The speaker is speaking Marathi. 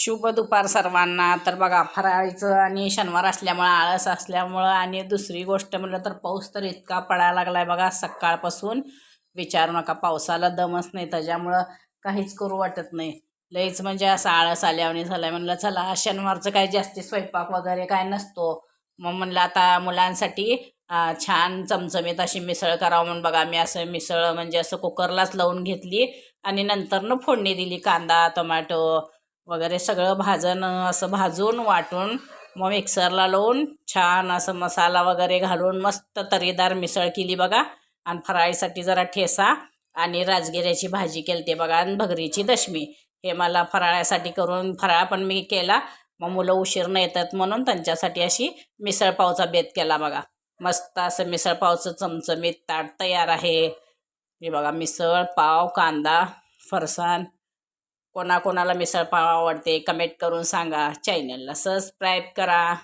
शुभ दुपार सर्वांना. तर बघा फराळीचं आणि शनिवार असल्यामुळं आळस असल्यामुळं आणि दुसरी गोष्ट म्हणलं तर पाऊस तर इतका पडायला लागलाय बघा सकाळपासून. विचारू नका पावसाला दमच नाही त्याच्यामुळं काहीच करू वाटत नाही. लईच म्हणजे असं आळस आल्यावरणी झालं आहे म्हणलं चला शनिवारचं काही जास्ती स्वयंपाक वगैरे काय नसतो. मग म्हणलं आता मुलांसाठी छान चमचमीत अशी मिसळ करावं म्हणून बघा मी असं मिसळ म्हणजे असं कुकरलाच लावून घेतली आणि नंतरनं फोडणी दिली कांदा टोमॅटो वगैरे सगळं भाजणं असं भाजून वाटून मग मिक्सरला लावून छान असं मसाला वगैरे घालून मस्त तरीदार मिसळ केली बघा. आणि फराळीसाठी जरा ठेसा आणि राजगिऱ्याची भाजी केली ते बघा आणि भगरीची दशमी. हे मला फराळासाठी करून फराळ पण मी केला. मग मुलं उशीरनं येतात म्हणून त्यांच्यासाठी अशी मिसळपावचा बेत केला बघा. मस्त असं मिसळपावचं चमचमीत ताट तयार आहे. हे बघा मिसळ पाव कांदा फरसाण कोणाकोणाला मिसळ पाव आवडते कमेंट करून सांगा चॅनलला सबस्क्राईब करा.